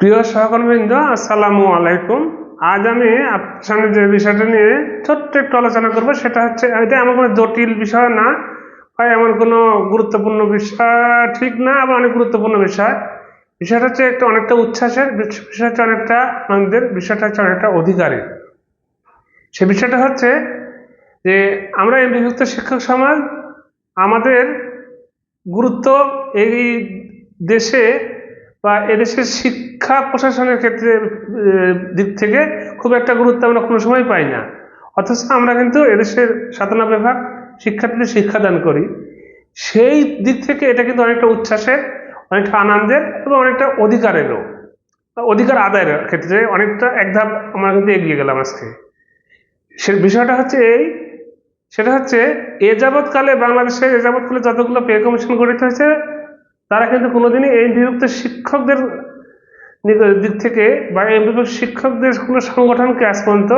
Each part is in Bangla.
প্রিয় সহকর্মীবৃন্দ আসসালামু আলাইকুম। আজ আমি আপনার সামনে যে বিষয়টা নিয়ে ছোট্ট একটু আলোচনা করব, সেটা হচ্ছে এটা এমন কোনো জটিল বিষয় না, বা এমন কোনো গুরুত্বপূর্ণ বিষয় ঠিক না, আবার অনেক গুরুত্বপূর্ণ বিষয়। বিষয়টা হচ্ছে একটা অনেকটা উচ্ছ্বাসের, বিষ- বিষয় হচ্ছে অনেকটা আনন্দের, বিষয়টা হচ্ছে অনেকটা অধিকারের। সে বিষয়টা হচ্ছে যে, আমরা এই বিভক্ত শিক্ষক সমাজ, আমাদের গুরুত্ব এই দেশে বা এদেশের শিক্ষা প্রশাসনের ক্ষেত্রে দিক থেকে খুব একটা গুরুত্ব আমরা কোনো সময় পাই না। অথচ আমরা কিন্তু এদেশের সাধনা ভাগ শিক্ষার্থীদের শিক্ষাদান করি। সেই দিক থেকে এটা কিন্তু অনেকটা উচ্ছ্বাসের, অনেকটা আনন্দের এবং অনেকটা অধিকারেরও। অধিকার আদায়ের ক্ষেত্রে অনেকটা এক ধাপ আমরা কিন্তু এগিয়ে গেলাম আজকে। সে বিষয়টা হচ্ছে এই, সেটা হচ্ছে এ যাবৎকালে বাংলাদেশে এ যাবৎকালে যতগুলো পে কমিশন গঠিত হয়েছে তারা কিন্তু কোনোদিনই এই বিভক্ত শিক্ষকদের দিক থেকে বা এই শিক্ষকদের কোনো সংগঠনকে আজ পর্যন্ত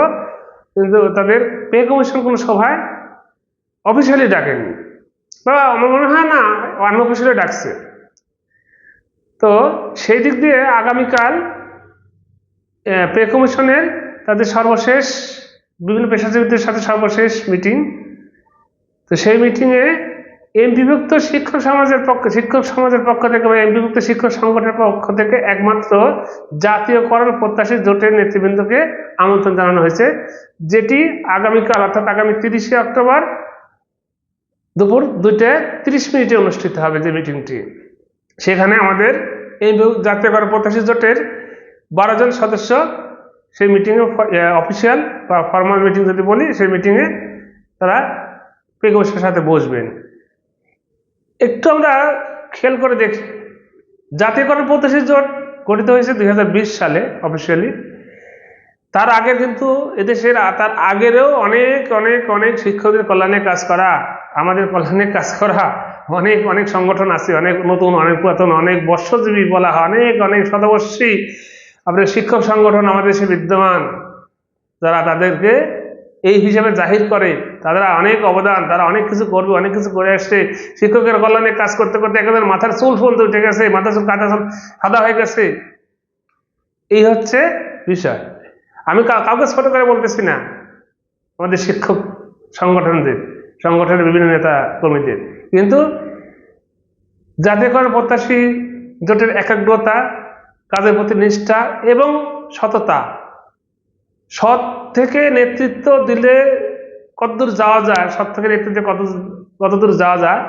কিন্তু তাদের পে কমিশন কোনো সভায় অফিসিয়ালি ডাকেনি। বা আমার মনে হয় না আনঅফিসিয়ালি ডাকছে। তো সেই দিক দিয়ে আগামীকাল পে কমিশনের তাদের সর্বশেষ বিভিন্ন পেশাজীবীদের সাথে সর্বশেষ মিটিং। তো সেই মিটিংয়ে এম বিভক্ত শিক্ষক সমাজের পক্ষ, শিক্ষক সমাজের পক্ষ থেকে বা এম বিভক্ত শিক্ষক সংগঠনের পক্ষ থেকে একমাত্র জাতীয়করণ প্রত্যাশী জোটের নেতৃবৃন্দকে আমন্ত্রণ জানানো হয়েছে, যেটি আগামীকাল, অর্থাৎ আগামী তিরিশে অক্টোবর দুপুর দুইটায় তিরিশ মিনিটে অনুষ্ঠিত হবে যে মিটিংটি। সেখানে আমাদের এই জাতীয়করণ প্রত্যাশী জোটের বারো জন সদস্য, সেই মিটিংয়ে অফিসিয়াল বা ফর্মাল মিটিং যদি বলি, সেই মিটিংয়ে তারা পে সাথে বসবেন। একটু আমরা খেয়াল করে দেখি। জাতীয়করণ প্রত্যাশী জোট গঠিত হয়েছে দু হাজার বিশ সালে অফিসিয়ালি তার আগে কিন্তু এদেশের, তার আগেরও অনেক অনেক অনেক শিক্ষকদের কল্যাণে কাজ করা, আমাদের কল্যাণে কাজ করা, অনেক অনেক সংগঠন আছে, অনেক নতুন, অনেক পুরাতন, অনেক বর্ষজীবী বলা হয়, অনেক অনেক শতবর্ষী আপনার শিক্ষক সংগঠন আমাদের দেশে বিদ্যমান, যারা তাদেরকে এই হিসাবে জাহির করে, তারা অনেক অবদান, তারা অনেক কিছু করবে, অনেক কিছু করে আসছে। শিক্ষকের কল্যাণে কাজ করতে করতে একেবারে মাথার চুল পর্যন্ত উঠে গেছে, মাথার চুল কাটা চুল সাদা হয়ে গেছে। এই হচ্ছে বিষয়। আমি কাউকে ছোট করে বলতেছি না, আমাদের শিক্ষক সংগঠনদের, সংগঠনের বিভিন্ন নেতা কর্মীদের। কিন্তু জাতীয়করণ প্রত্যাশী জোটের একাগ্রতা, কাজের প্রতি নিষ্ঠা এবং সততা, সৎ থেকে নেতৃত্ব দিলে কতদূর যাওয়া যায় সৎ থেকে নেতৃত্বে কত কতদূর যাওয়া যায়,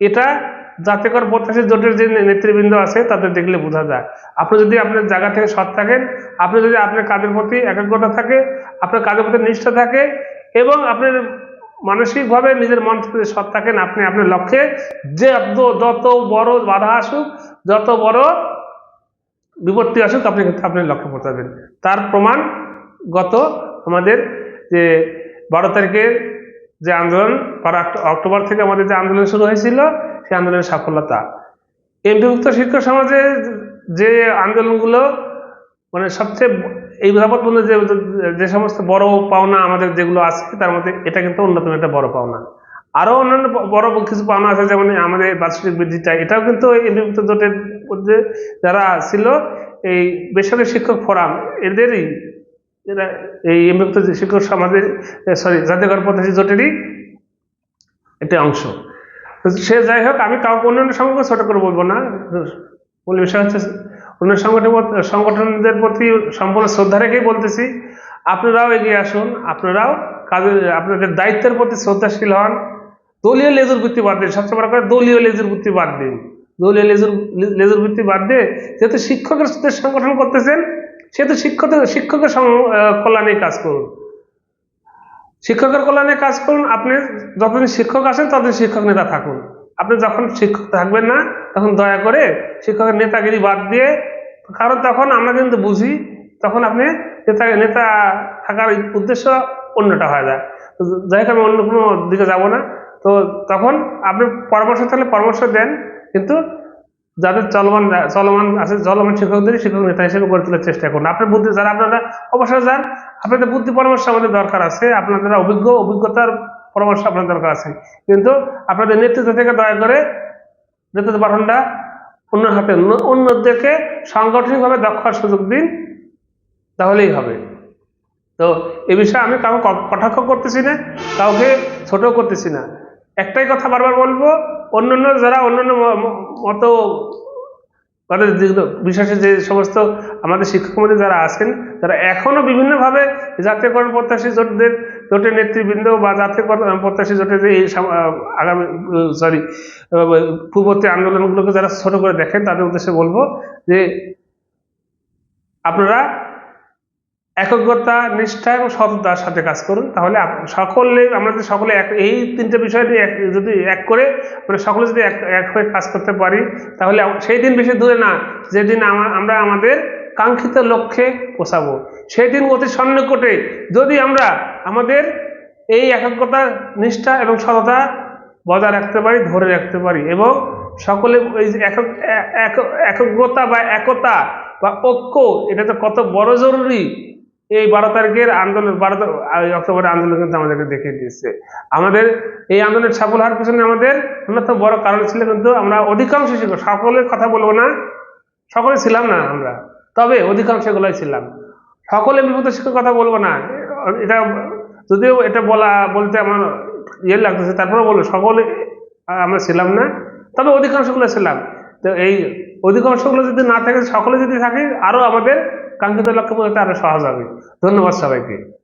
এটা জাতীয়কর প্রত্যাশী জোটের যে নেতৃবৃন্দ আছে তাদের দেখলে বোঝা যায়। আপনি যদি আপনার জায়গা থেকে সৎ থাকেন, আপনি যদি আপনার কাজের প্রতি একাগ্রতা থাকে, আপনার কাজের প্রতি নিষ্ঠা থাকে এবং আপনার মানসিকভাবে নিজের মন থেকে সৎ থাকেন, আপনি আপনার লক্ষ্যে যে যত- বড় বাধা আসুক, যত বড় বিপত্তি আসুক, আপনি আপনার লক্ষ্যে পৌঁছাবেন। তার প্রমাণ গত আমাদের যে বারো তারিখের যে আন্দোলন, বারো অক্টোবর থেকে আমাদের যে আন্দোলন শুরু হয়েছিল, সেই আন্দোলনের সাফল্যতা। এমপিভুক্ত শিক্ষক সমাজের যে আন্দোলনগুলো মানে সবচেয়ে এই যাবৎ যে যে সমস্ত বড় পাওনা আমাদের যেগুলো আছে, তার মধ্যে এটা কিন্তু অন্যতম একটা বড় পাওনা। আরও অন্যান্য বড় কিছু পাওনা আছে, যেমন আমাদের বার্ষিক বৃদ্ধিটা, এটাও কিন্তু এমপিভুক্ত জোটের মধ্যে যারা ছিল, এই বেসরকারি শিক্ষক ফোরাম, এদেরই এরা এই এমপিভুক্ত শিক্ষক সমাজের সরি জাতীয়করণ প্রত্যাশী জোটেরই একটা অংশ। সে যাই হোক, আমি কাউকে অন্যান্য সংগঠন ছোট করে বলব না। মূল বিষয় হচ্ছে অন্য সংগঠন, সংগঠনদের প্রতি সম্পূর্ণ শ্রদ্ধা রেখেই বলতেছি, আপনারাও এগিয়ে আসুন, আপনারাও কাজে, আপনাদের দায়িত্বের প্রতি শ্রদ্ধাশীল হন। দলীয় লেজুর বৃত্তি বাদ দিন, সবচেয়ে বড় কথা, দলীয় লেজুর বৃত্তি বাদ দিন। দলীয় লেজুর লেজুর বৃত্তি বাদ দিয়ে, যেহেতু শিক্ষকের সংগঠন করতেছেন সেহেতু শিক্ষক, শিক্ষকের কল্যাণে কাজ করুন। শিক্ষকের কল্যাণে কাজ করুন, আপনি যতদিন শিক্ষক আসেন ততদিন শিক্ষক নেতা থাকুন। আপনি যখন শিক্ষক থাকবেন না, তখন দয়া করে শিক্ষকের নেতাগিরি বাদ দিয়ে, কারণ তখন আমরা কিন্তু বুঝি, তখন আপনি নেতা নেতা থাকার উদ্দেশ্য অন্যটা হয়ে যায়। তো যাই হোক, আমি অন্য কোনো দিকে যাব না। তো তখন আপনি পরামর্শ থাকলে পরামর্শ দেন, কিন্তু যাদের চলমান চলমান আছে, চলমান শিক্ষকদেরই শিক্ষক নেতা হিসেবে গড়ে তোলার চেষ্টা করুন। আপনার বুদ্ধি, যারা আপনারা অবসর যান, আপনাদের বুদ্ধি পরামর্শ আমাদের দরকার আছে, আপনাদের অভিজ্ঞ, অভিজ্ঞতার পরামর্শ আপনার দরকার আছে। কিন্তু আপনাদের নেতৃত্ব থেকে দয়া করে নেতৃত্ব পাঠনটা অন্য হাতে অন্য- অন্যদেরকে সাংগঠনিকভাবে দক্ষ সুযোগ দিন, তাহলেই হবে। তো এ বিষয়ে আমি কাউকে কটাক্ষ করতেছি না, কাউকে ছোট করতেছি না। একটাই কথা বারবার বলব অন্যান্য যারা অন্যান্য মত যেগুলো বিশেষে যে সমস্ত আমাদের শিক্ষকমন্ত্রী যারা আছেন, তারা এখনও বিভিন্নভাবে জাতীয়করণ প্রত্যাশী জোটদের জোটের নেতৃবৃন্দ বা জাতীয়করণ প্রত্যাশী জোটের যে আগামী সরি পূর্ববর্তী আন্দোলনগুলোকে যারা ছোট করে দেখেন, তাদের উদ্দেশ্যে বলব যে আপনারা একগ্রতা, নিষ্ঠা এবং সততার সাথে কাজ করুন। তাহলে সকলে যদি সকলে এক, এই তিনটে বিষয় নিয়ে যদি এক করে আমরা সকলে যদি এক এক হয়ে কাজ করতে পারি, তাহলে সেই দিন বেশি দূরে না। যেদিন আমা- আমরা আমাদের কাঙ্ক্ষিত লক্ষ্যে পৌঁছাবো। সেই দিন অতি সন্নিকটে যদি আমরা আমাদের এই একাগ্রতা, নিষ্ঠা এবং সততা বজায় রাখতে পারি, ধরে রাখতে পারি এবং সকলে এক- একগ্রতা বা একতা বা ঐক্য, এটা তো কত বড় জরুরি। এই বারো তারিখের আন্দোলন, বারো অক্টোবরের আন্দোলন কিন্তু আমাদেরকে দেখিয়ে দিয়েছে। আমাদের এই আন্দোলনের সফল হওয়ার পিছনে আমাদের অন্যতম বড় কারণ ছিল কিন্তু আমরা অধিকাংশ সকলের কথা বলব না, সকলে ছিলাম না আমরা, তবে অধিকাংশ এগুলোই ছিলাম। সকলে বিভূত শিক্ষক কথা বলব না, এটা যদিও এটা বলা, বলতে আমার ইয়ে লাগতেছে তারপরে বলব, সকলে আমরা ছিলাম না, তবে অধিকাংশগুলো ছিলাম। তো এই অধিকাংশগুলো যদি না থাকে, সকলে যদি থাকে আরও আমাদের কাঙ্ক্ষিত লক্ষ্যে পৌঁছাতে আরও সহজ হবে। ধন্যবাদ সবাইকে।